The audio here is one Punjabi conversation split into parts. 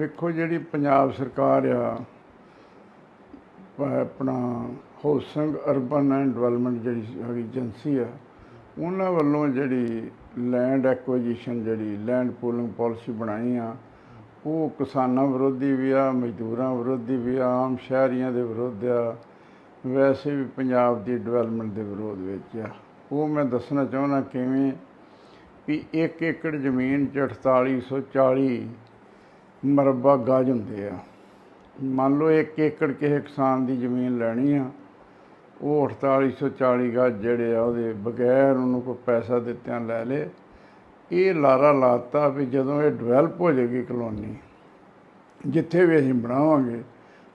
ਵੇਖੋ ਜਿਹੜੀ ਪੰਜਾਬ ਸਰਕਾਰ ਆ ਆਪਣਾ ਹਾਊਸਿੰਗ ਅਰਬਨ ਐਂਡ ਡਿਵੈਲਪਮੈਂਟ ਜਿਹੜੀ ਏਜੰਸੀ ਆ, ਉਹਨਾਂ ਵੱਲੋਂ ਜਿਹੜੀ ਲੈਂਡ ਐਕੁਜੀਸ਼ਨ ਜਿਹੜੀ ਲੈਂਡ ਪੂਲਿੰਗ ਪਾਲਿਸੀ ਬਣਾਈ ਆ, ਉਹ ਕਿਸਾਨਾਂ ਵਿਰੋਧੀ ਵੀ ਆ, ਮਜ਼ਦੂਰਾਂ ਵਿਰੋਧੀ ਵੀ ਆ, ਆਮ ਸ਼ਹਿਰੀਆਂ ਦੇ ਵਿਰੋਧ ਆ, ਵੈਸੇ ਵੀ ਪੰਜਾਬ ਦੀ ਡਿਵੈਲਪਮੈਂਟ ਦੇ ਵਿਰੋਧ ਵਿੱਚ ਆ। ਉਹ ਮੈਂ ਦੱਸਣਾ ਚਾਹੁੰਦਾ ਕਿਵੇਂ ਵੀ 1 ਏਕੜ ਜ਼ਮੀਨ 'ਚ 4840 ਮਰਬਾ ਗਜ ਹੁੰਦੇ ਆ। ਮੰਨ ਲਓ 1 ਏਕੜ ਕਿਸੇ ਕਿਸਾਨ ਦੀ ਜ਼ਮੀਨ ਲੈਣੀ ਆ, ਉਹ 4840 ਗਜ ਜਿਹੜੇ ਆ ਉਹਦੇ ਬਗੈਰ ਉਹਨੂੰ ਕੋਈ ਪੈਸਾ ਦਿੱਤਿਆਂ ਲੈ ਲੇ। ਇਹ ਲਾਰਾ ਲਾਤਾ ਵੀ ਜਦੋਂ ਇਹ ਡਿਵੈਲਪ ਹੋ ਜਾਏਗੀ ਕਲੋਨੀ, ਜਿੱਥੇ ਵੀ ਅਸੀਂ ਬਣਾਵਾਂਗੇ,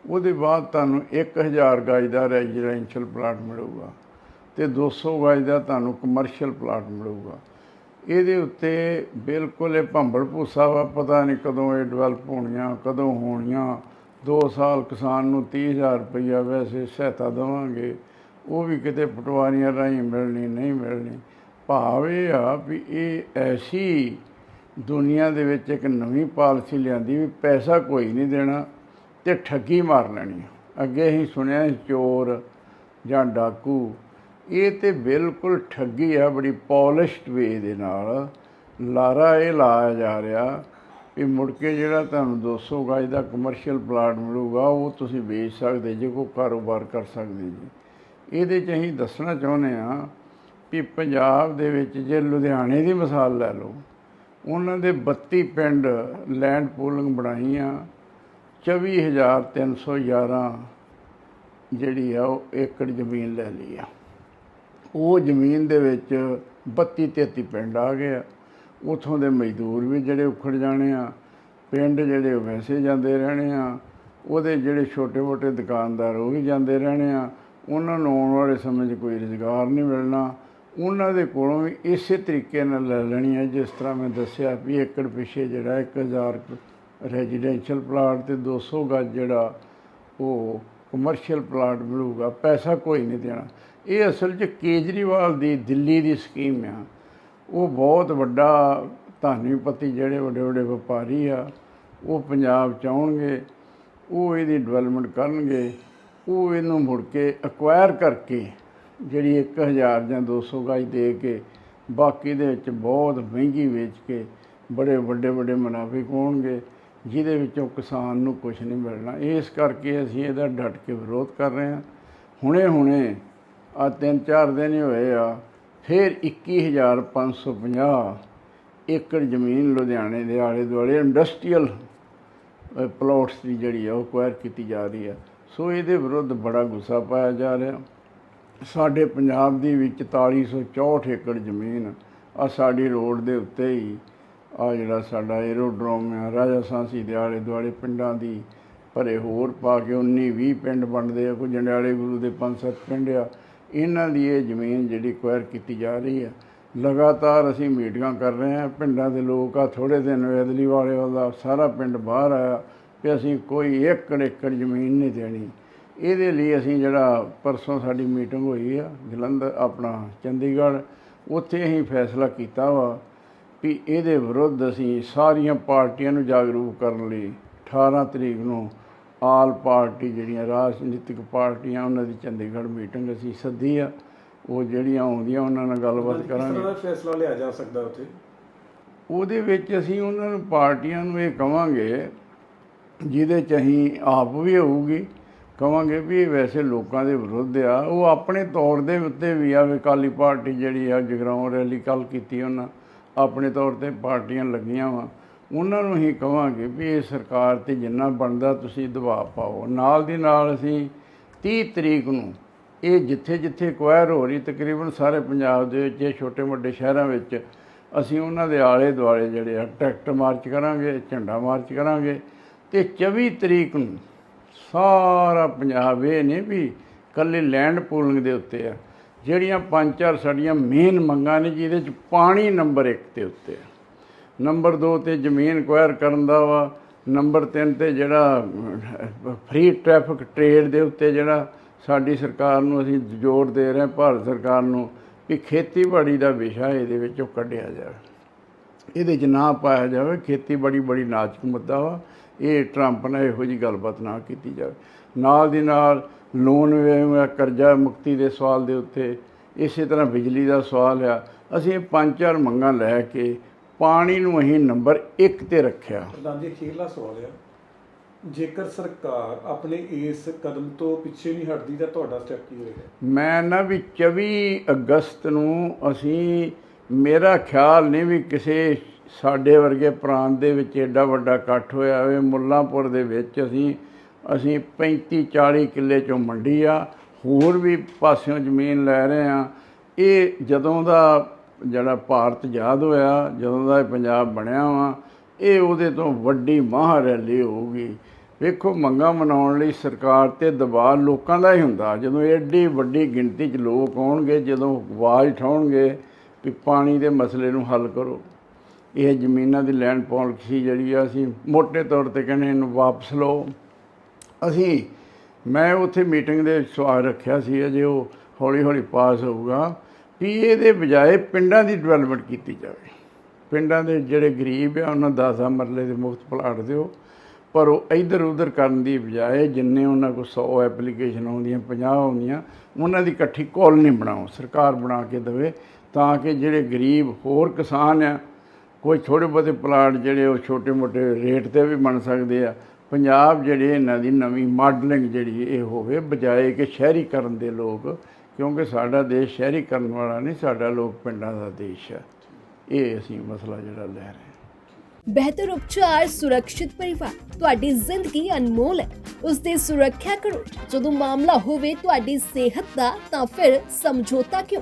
ਉਹਦੇ ਬਾਅਦ ਤੁਹਾਨੂੰ 1000 ਗਜ ਦਾ ਰੈਜ਼ੀਡੈਂਸ਼ੀਅਲ ਪਲਾਟ ਮਿਲੂਗਾ ਤੇ 200 ਗਜ ਦਾ ਤੁਹਾਨੂੰ ਕਮਰਸ਼ੀਅਲ ਪਲਾਟ ਮਿਲੂਗਾ। ਇਹਦੇ ਉੱਤੇ ਬਿਲਕੁਲ ਇਹ ਭੰਬਲ ਭੂਸਾ ਵਾ, ਪਤਾ ਨਹੀਂ ਕਦੋਂ ਇਹ ਡਿਵੈਲਪ ਹੋਣੀਆਂ, ਕਦੋਂ ਹੋਣੀਆਂ। 2 ਸਾਲ ਕਿਸਾਨ ਨੂੰ 30000 ਰੁਪਈਆ ਵੈਸੇ ਸਹਾਇਤਾ ਦੇਵਾਂਗੇ, ਉਹ ਵੀ ਕਿਤੇ ਪਟਵਾਰੀਆਂ ਰਾਹੀਂ ਮਿਲਣੀ, ਨਹੀਂ ਮਿਲਣੀ। ਭਾਵ ਇਹ ਆ ਵੀ ਇਹ ਐਸੀ ਦੁਨੀਆ ਦੇ ਵਿੱਚ ਇੱਕ ਨਵੀਂ ਪਾਲਿਸੀ ਲਿਆਂਦੀ ਵੀ ਪੈਸਾ ਕੋਈ ਨਹੀਂ ਦੇਣਾ ਤੇ ਠੱਗੀ ਮਾਰ ਲੈਣੀ ਅੱਗੇ ਹੀ ਸੁਣਿਆ ਸੀ ਚੋਰ ਜਾਂ ਡਾਕੂ ਇਹ ਤੇ ਬਿਲਕੁਲ ਠੱਗੀ ਆ, ਬੜੀ ਪੋਲਿਸ਼ਡ ਵੇ ਦੇ ਨਾਲ। ਲਾਰਾ ਇਹ ਲਾਇਆ ਜਾ ਰਿਹਾ ਵੀ ਮੁੜ ਕੇ ਜਿਹੜਾ ਤੁਹਾਨੂੰ 200 ਗਜ ਦਾ ਕਮਰਸ਼ੀਅਲ ਪਲਾਟ ਮਿਲੂਗਾ, ਉਹ ਤੁਸੀਂ ਵੇਚ ਸਕਦੇ ਜੇ, ਕੋਈ ਕਾਰੋਬਾਰ ਕਰ ਸਕਦੇ ਜੀ। ਇਹਦੇ 'ਚ ਅਸੀਂ ਦੱਸਣਾ ਚਾਹੁੰਦੇ ਆ ਕਿ ਪੰਜਾਬ ਦੇ ਵਿੱਚ ਜੇ ਲੁਧਿਆਣੇ ਦੀ ਮਿਸਾਲ ਲੈ ਲਓ, ਉਹਨਾਂ ਦੇ 32 ਪਿੰਡ ਲੈਂਡ ਪੂਲਿੰਗ ਬਣਾਈ ਆ 24311 ਜਿਹੜੀ ਆ, ਉਹ ਏਕੜ ਜ਼ਮੀਨ ਲੈ ਲਈ ਆ। ਉਹ ਜ਼ਮੀਨ ਦੇ ਵਿੱਚ 32 33 ਪਿੰਡ ਆ ਗਏ ਆ। ਉਥੋਂ ਦੇ ਮਜ਼ਦੂਰ ਵੀ ਜਿਹੜੇ ਉਖੜ ਜਾਣੇ ਆ। ਪਿੰਡ ਜਿਹੜੇ ਵੈਸੇ ਜਾਂਦੇ ਰਹਿਣੇ ਆ। ਉਹਦੇ ਜਿਹੜੇ ਛੋਟੇ-ਮੋਟੇ ਦੁਕਾਨਦਾਰ ਉਹ ਵੀ ਜਾਂਦੇ ਰਹਿਣੇ ਆ। ਉਹਨਾਂ ਨੂੰ ਆਉਣ ਵਾਲੇ ਸਮੇਂ 'ਚ ਕੋਈ ਰੁਜ਼ਗਾਰ ਨਹੀਂ ਮਿਲਣਾ। ਉਹਨਾਂ ਦੇ ਕੋਲੋਂ ਵੀ ਇਸੇ ਤਰੀਕੇ ਨਾਲ ਲੈ ਲੈਣੀ ਹੈ ਜਿਸ ਤਰ੍ਹਾਂ ਮੈਂ ਦੱਸਿਆ ਵੀ ਏਕੜ ਪਿੱਛੇ ਜਿਹੜਾ 1000 ਰੈਜ਼ੀਡੈਂਸ਼ੀਅਲ ਪਲਾਟ ਤੇ 200 ਗੱਜ ਜਿਹੜਾ ਉਹ ਕਮਰਸ਼ੀਅਲ ਪਲਾਟ ਮਿਲੂਗਾ ਪੈਸਾ ਕੋਈ ਨਹੀਂ ਦੇਣਾ। ਇਹ ਅਸਲ 'ਚ ਕੇਜਰੀਵਾਲ ਦੀ ਦਿੱਲੀ ਦੀ ਸਕੀਮ ਆ। ਉਹ ਬਹੁਤ ਵੱਡਾ ਧਾਨੀਪਤੀ ਜਿਹੜੇ ਵੱਡੇ ਵੱਡੇ ਵਪਾਰੀ ਆ, ਉਹ ਪੰਜਾਬ ਚ ਆਉਣਗੇ, ਉਹ ਇਹਦੀ ਡਿਵੈਲਪਮੈਂਟ ਕਰਨਗੇ, ਉਹ ਇਹਨੂੰ ਮੁੜ ਕੇ ਅਕਵਾਇਰ ਕਰਕੇ ਜਿਹੜੀ 1000 ਜਾਂ 200 ਗਜ ਦੇ ਕੇ ਬਾਕੀ ਦੇ ਵਿੱਚ ਬਹੁਤ ਮਹਿੰਗੀ ਵੇਚ ਕੇ ਬੜੇ ਵੱਡੇ ਵੱਡੇ ਮੁਨਾਫੇ ਹੋਣਗੇ ਜਿਹਦੇ ਵਿੱਚੋਂ ਕਿਸਾਨ ਨੂੰ ਕੁਝ ਨਹੀਂ ਮਿਲਣਾ। ਇਸ ਕਰਕੇ ਅਸੀਂ ਇਹਦਾ ਡਟ ਕੇ ਵਿਰੋਧ ਕਰ ਰਹੇ ਹਾਂ। ਹੁਣੇ ਹੁਣੇ ਆ ਤਿੰਨ ਚਾਰ ਦਿਨ ਹੀ ਹੋਏ ਆ, ਫਿਰ 21550 ਏਕੜ ਜ਼ਮੀਨ ਲੁਧਿਆਣੇ ਦੇ ਆਲੇ ਦੁਆਲੇ ਇੰਡਸਟਰੀਅਲ ਪਲਾਟਸ ਦੀ ਜਿਹੜੀ ਆ, ਉਹ ਕੁਆਇਰ ਕੀਤੀ ਜਾ ਰਹੀ ਆ। ਸੋ ਇਹਦੇ ਵਿਰੁੱਧ ਬੜਾ ਗੁੱਸਾ ਪਾਇਆ ਜਾ ਰਿਹਾ। ਸਾਡੇ ਪੰਜਾਬ ਦੀ ਵੀ 4464 ਏਕੜ ਜ਼ਮੀਨ ਆ, ਸਾਡੀ ਰੋਡ ਦੇ ਉੱਤੇ ਹੀ ਆ ਜਿਹੜਾ ਸਾਡਾ 에ਰੋਡਰੋਮ ਆ, ਰਾਜਾ ਸਾਂਸੀ ਦੇ ਆਲੇ ਦੁਆਲੇ ਪਿੰਡਾਂ ਦੀ, ਭਰੇ ਹੋਰ ਪਾ ਕੇ 19 20 ਪਿੰਡ ਬਣਦੇ ਆ, ਕੋਈ ਜੰਡਿਆਲੇ ਗੁਰੂ ਦੇ 5-7 ਪਿੰਡ ਆ। ਇਹਨਾਂ ਦੀ ਇਹ ਜ਼ਮੀਨ ਜਿਹੜੀ ਕੁਆਇਰ ਕੀਤੀ ਜਾ ਰਹੀ ਆ। ਲਗਾਤਾਰ ਅਸੀਂ ਮੀਟਿੰਗਾਂ ਕਰ ਰਹੇ ਹਾਂ ਪਿੰਡਾਂ ਦੇ ਲੋਕ ਆ ਥੋੜੇ ਦਿਨ ਵੇਦਲੀ ਵਾਲੇ ਦਾ ਸਾਰਾ ਪਿੰਡ ਬਾਹਰ ਆਇਆ ਕਿ ਅਸੀਂ ਕੋਈ ਏਕੜ ਏਕੜ ਜ਼ਮੀਨ ਨਹੀਂ ਦੇਣੀ। ਇਹਦੇ ਲਈ ਅਸੀਂ ਜਿਹੜਾ ਪਰਸੋਂ ਸਾਡੀ ਮੀਟਿੰਗ ਹੋਈ ਆ, ਜਲੰਧਰ, ਆਪਣਾ ਚੰਡੀਗੜ੍ਹ, ਉੱਥੇ ਅਸੀਂ ਫੈਸਲਾ ਕੀਤਾ ਵਾ ਵੀ ਇਹਦੇ ਵਿਰੁੱਧ ਅਸੀਂ ਸਾਰੀਆਂ ਪਾਰਟੀਆਂ ਨੂੰ ਜਾਗਰੂਕ ਕਰਨ ਲਈ 18 ਤਰੀਕ ਨੂੰ ਆਲ ਪਾਰਟੀ ਜਿਹੜੀਆਂ ਰਾਜਨੀਤਿਕ ਪਾਰਟੀਆਂ ਉਹਨਾਂ ਦੀ ਚੰਡੀਗੜ੍ਹ ਮੀਟਿੰਗ ਅਸੀਂ ਸੱਦੀ ਆ। ਉਹ ਜਿਹੜੀਆਂ ਆਉਂਦੀਆਂ ਉਹਨਾਂ ਨਾਲ ਗੱਲਬਾਤ ਕਿਸ ਕਰਾਂਗੇ। ਤਰ੍ਹਾਂ ਦਾ ਫੈਸਲਾ ਲਿਆ ਜਾ ਸਕਦਾ ਉੱਥੇ? ਉਹਦੇ ਵਿੱਚ ਅਸੀਂ ਉਹਨਾਂ ਨੂੰ ਪਾਰਟੀਆਂ ਨੂੰ ਇਹ ਕਵਾਂਗੇ ਜਿਹਦੇ ਚ ਅਸੀਂ ਆਪ ਵੀ ਹੋਊਗੀ ਕਵਾਂਗੇ ਵੀ ਇਹ ਵੈਸੇ ਲੋਕਾਂ ਦੇ ਵਿਰੁੱਧ ਆ। ਉਹ ਆਪਣੇ ਤੌਰ ਦੇ ਉੱਤੇ ਵੀ ਆ ਵੀ ਅਕਾਲੀ ਪਾਰਟੀ ਜਿਹੜੀ ਆ ਜਗਰਾਉਂ ਰੈਲੀ ਕੱਲ ਕੀਤੀ ਉਹਨਾਂ ਆਪਣੇ ਤੌਰ ਤੇ ਪਾਰਟੀਆਂ ਲੱਗੀਆਂ ਵਾ। ਉਹਨਾਂ ਨੂੰ ਹੀ ਕਵਾਂਗੇ ਵੀ ਇਹ ਸਰਕਾਰ ਤੇ ਜਿੰਨਾ ਬਣਦਾ ਤੁਸੀਂ ਦਬਾਅ ਪਾਓ। ਨਾਲ ਦੀ ਨਾਲ ਅਸੀਂ 30 ਤਰੀਕ ਨੂੰ ਇਹ ਜਿੱਥੇ ਜਿੱਥੇ ਕੁਆਇਰ ਹੋ ਰਹੀ, ਤਕਰੀਬਨ ਸਾਰੇ ਪੰਜਾਬ ਦੇ ਵਿੱਚ, ਇਹ ਛੋਟੇ ਮੋਟੇ ਸ਼ਹਿਰਾਂ ਵਿੱਚ ਅਸੀਂ ਉਹਨਾਂ ਦੇ ਆਲੇ ਦੁਆਲੇ ਜਿਹੜੇ ਆ ਟਰੈਕਟਰ ਮਾਰਚ ਕਰਾਂਗੇ, ਝੰਡਾ ਮਾਰਚ ਕਰਾਂਗੇ ਤੇ 24 ਤਰੀਕ ਨੂੰ ਸਾਰਾ ਪੰਜਾਬ ਇਹ ਨਹੀਂ ਵੀ ਕੱਲੇ ਲੈਂਡ ਪੂਲਿੰਗ ਦੇ ਉੱਤੇ ਆ। ਜਿਹੜੀਆਂ ਪੰਜ ਚਾਰ ਸਾਡੀਆਂ ਮੇਨ ਮੰਗਾਂ ਨੇ ਜਿਹਦੇ ਚ ਪਾਣੀ ਨੰਬਰ 1 ਤੇ ਉੱਤੇ ਆ। ਨੰਬਰ 2 ਤੇ ਜ਼ਮੀਨ ਕੁਆਇਰ ਕਰਨ ਦਾ ਵਾ। ਨੰਬਰ 3 ਤੇ ਜਿਹੜਾ ਫ੍ਰੀ ਟ੍ਰੈਫਿਕ ਟ੍ਰੇਡ ਦੇ ਉੱਤੇ ਜਿਹੜਾ ਸਾਡੀ ਸਰਕਾਰ ਨੂੰ ਅਸੀਂ ਜ਼ੋਰ ਦੇ ਰਹੇ ਭਾਰਤ ਸਰਕਾਰ ਨੂੰ, ਵੀ ਖੇਤੀਬਾੜੀ ਦਾ ਵਿਸ਼ਾ ਇਹਦੇ ਵਿੱਚੋਂ ਕੱਢਿਆ ਜਾਵੇ। ਇਹਦੇ 'ਚ ਨਾ ਪਾਇਆ ਜਾਵੇ, ਖੇਤੀਬਾੜੀ ਬੜੀ ਨਾਜ਼ੁਕ ਮੁੱਦਾ ਵਾ। ਇਹ ਟਰੰਪ ਨਾਲ ਇਹੋ ਜੀ ਗੱਲਬਾਤ ਨਾ ਕੀਤੀ ਜਾਵੇ। ਨਾਲ ਦੀ ਨਾਲ ਲੋਨ ਕਰਜ਼ਾ ਮੁਕਤੀ ਦੇ ਸਵਾਲ ਦੇ ਉੱਤੇ ਇਸੇ ਤਰ੍ਹਾਂ ਬਿਜਲੀ ਦਾ ਸਵਾਲ ਆ। ਅਸੀਂ ਪੰਜ ਚਾਰ ਮੰਗਾਂ ਲੈ ਕੇ ਪਾਣੀ ਨੂੰ ਅਸੀਂ ਨੰਬਰ 1 ਤੇ ਰੱਖਿਆ। ਪ੍ਰਧਾਨ ਜੀ ਅਖੀਰਲਾ ਸਵਾਲ ਆ। ਜੇਕਰ ਸਰਕਾਰ ਆਪਣੇ ਇਸ ਕਦਮ ਤੋਂ ਪਿੱਛੇ ਨਹੀਂ ਹਟਦੀ ਤਾਂ ਤੁਹਾਡਾ ਸਟੈਪ ਕੀ ਹੋਏਗਾ? ਮੈਂ ਨਾ ਵੀ 24 ਅਗਸਤ ਨੂੰ ਅਸੀਂ ਮੇਰਾ ਖਿਆਲ ਨਹੀਂ ਵੀ ਕਿਸੇ ਸਾਡੇ ਵਰਗੇ ਪ੍ਰਾਂਤ ਦੇ ਵਿੱਚ ਐਡਾ ਵੱਡਾ ਇਕੱਠ ਹੋਇਆ ਹੋਵੇ, ਮੁੱਲਾਂਪੁਰ ਦੇ ਵਿੱਚ ਅਸੀਂ ਅਸੀਂ 35 40 ਕਿੱਲੇ ਚੋਂ ਮੰਡੀ ਆ, ਹੋਰ ਵੀ ਪਾਸਿਓਂ ਜ਼ਮੀਨ ਲੈ ਰਹੇ ਆ ਇਹ ਜਦੋਂ ਦਾ ਜਿਹੜਾ ਭਾਰਤ ਆਜ਼ਾਦ ਹੋਇਆ, ਜਦੋਂ ਦਾ ਇਹ ਪੰਜਾਬ ਬਣਿਆ ਵਾ, ਇਹ ਉਹਦੇ ਤੋਂ ਵੱਡੀ ਮਹਾਂ ਰੈਲੀ ਹੋਊਗੀ। ਵੇਖੋ, ਮੰਗਾਂ ਮਨਾਉਣ ਲਈ ਸਰਕਾਰ ਤੇ ਦਬਾਅ ਲੋਕਾਂ ਦਾ ਹੀ ਹੁੰਦਾ। ਜਦੋਂ ਐਡੀ ਵੱਡੀ ਗਿਣਤੀ 'ਚ ਲੋਕ ਆਉਣਗੇ, ਜਦੋਂ ਆਵਾਜ਼ ਉਠਾਉਣਗੇ ਵੀ ਪਾਣੀ ਦੇ ਮਸਲੇ ਨੂੰ ਹੱਲ ਕਰੋ। ਇਹ ਜ਼ਮੀਨਾਂ ਦੀ ਲੈਂਡ ਪਾਲਿਸੀ ਜਿਹੜੀ ਆ ਅਸੀਂ ਮੋٹے ਤੌਰ ਤੇ ਕਹਿੰਦੇ ਇਹਨੂੰ ਵਾਪਸ ਲਓ। ਅਸੀਂ, ਮੈਂ ਉੱਥੇ ਮੀਟਿੰਗ ਦੇ ਸਵਾਲ ਰੱਖਿਆ ਸੀ, ਅਜੇ ਉਹ ਹੌਲੀ ਹੌਲੀ ਪਾਸ ਹੋਊਗਾ ਵੀ ਇਹਦੇ ਬਜਾਏ ਪਿੰਡਾਂ ਦੀ ਡਿਵੈਲਪਮੈਂਟ ਕੀਤੀ ਜਾਵੇ। ਪਿੰਡਾਂ ਦੇ ਜਿਹੜੇ ਗਰੀਬ ਆ, ਉਹਨਾਂ 10 ਮਰਲੇ ਦੇ ਮੁਫਤ ਪਲਾਟ ਦਿਓ, ਪਰ ਉਹ ਇਧਰ ਉਧਰ ਕਰਨ ਦੀ ਬਜਾਏ ਜਿੰਨੇ ਉਹਨਾਂ ਕੋਲ 100 ਐਪਲੀਕੇਸ਼ਨ ਆਉਂਦੀਆਂ 50 ਆਉਂਦੀਆਂ, ਉਹਨਾਂ ਦੀ ਇਕੱਠੀ ਕਾਲੋਨੀ ਬਣਾਓ, ਸਰਕਾਰ ਬਣਾ ਕੇ ਦੇਵੇ, ਤਾਂ ਕਿ ਜਿਹੜੇ ਗਰੀਬ ਹੋਰ ਕਿਸਾਨ ਆ ਕੋਈ ਥੋੜੇ ਬਹੁਤੇ ਪਲਾਟ ਜਿਹੜੇ ਉਹ ਛੋਟੇ ਮੋਟੇ ਰੇਟ ਤੇ ਵੀ ਬਣ ਸਕਦੇ ਆ। ਪੰਜਾਬ ਜਿਹੜੇ ਇਹਨਾਂ ਦੀ ਨਵੀਂ ਮਾਡਲਿੰਗ ਜਿਹੜੀ ਇਹ ਹੋਵੇ, ਬਜਾਏ ਕਿ ਸ਼ਹਿਰੀਕਰਨ ਦੇ ਲੋਕ, ਕਿਉਂਕਿ ਸਾਡਾ ਦੇਸ਼ ਸ਼ਹਿਰੀਕਰਨ ਵਾਲਾ ਨਹੀਂ, ਸਾਡਾ ਲੋਕ ਪਿੰਡਾਂ ਦਾ ਦੇਸ਼ ਹੈ ਇਹ ਅਸੀਂ ਮਸਲਾ ਜਿਹੜਾ ਲੈ ਰਹੇ ਹਾਂ। ਬਿਹਤਰ ਉਪਚਾਰ ਸੁਰੱਖਿਅਤ ਪਰਿਵਾਰ, ਤੁਹਾਡੀ ਜ਼ਿੰਦਗੀ ਅਨਮੋਲ ਹੈ। ਉਸ ਦੀ ਸੁਰੱਖਿਆ ਕਰੋ। ਜਦੋਂ ਮਾਮਲਾ ਹੋਵੇ ਤੁਹਾਡੀ ਸਿਹਤ ਦਾ, ਤਾਂ ਫਿਰ ਸਮਝੌਤਾ ਕਿਉਂ?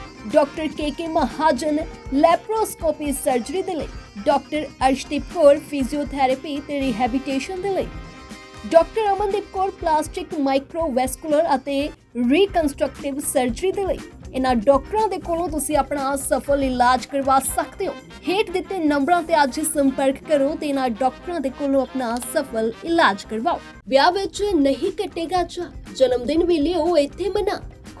doctor K Mahajan laparoscopy surgery ਦੇ ਲਈ, ਡਾਕਟਰ ਅਰਸ਼ਦੀਪ ਕੌਰ ਫਿਜ਼ੀਓਥੈਰੇਪੀ ਤੇ ਰਿਹੈਬਿਟੇਸ਼ਨ ਦੇ ਲਈ, doctor Amandeep Kaur plastic microvascular ਅਤੇ ਰੀਕਨਸਟਰਕਟਿਵ ਸਰਜਰੀ ਦੇ ਲਈ। ਇਹਨਾਂ ਡਾਕਟਰਾਂ ਦੇ ਕੋਲੋਂ ਤੁਸੀਂ ਆਪਣਾ ਸਫਲ ਇਲਾਜ ਕਰਵਾ ਸਕਦੇ ਹੋ। ਹੇਠ ਦਿੱਤੇ ਨੰਬਰਾਂ ਤੇ ਅੱਜ ਸੰਪਰਕ ਕਰੋ ਤੇ ਇਹਨਾਂ ਡਾਕਟਰਾਂ ਦੇ ਕੋਲੋਂ ਆਪਣਾ ਸਫਲ ਇਲਾਜ ਕਰਵਾਓ। ਵਿਆਹ ਵਿੱਚ ਨਹੀਂ ਕੱਟੇਗਾ ਚਾ ਜਨਮ ਦਿਨ ਵੀ ਲਿਓ ਇੱਥੇ ਮਨਾ।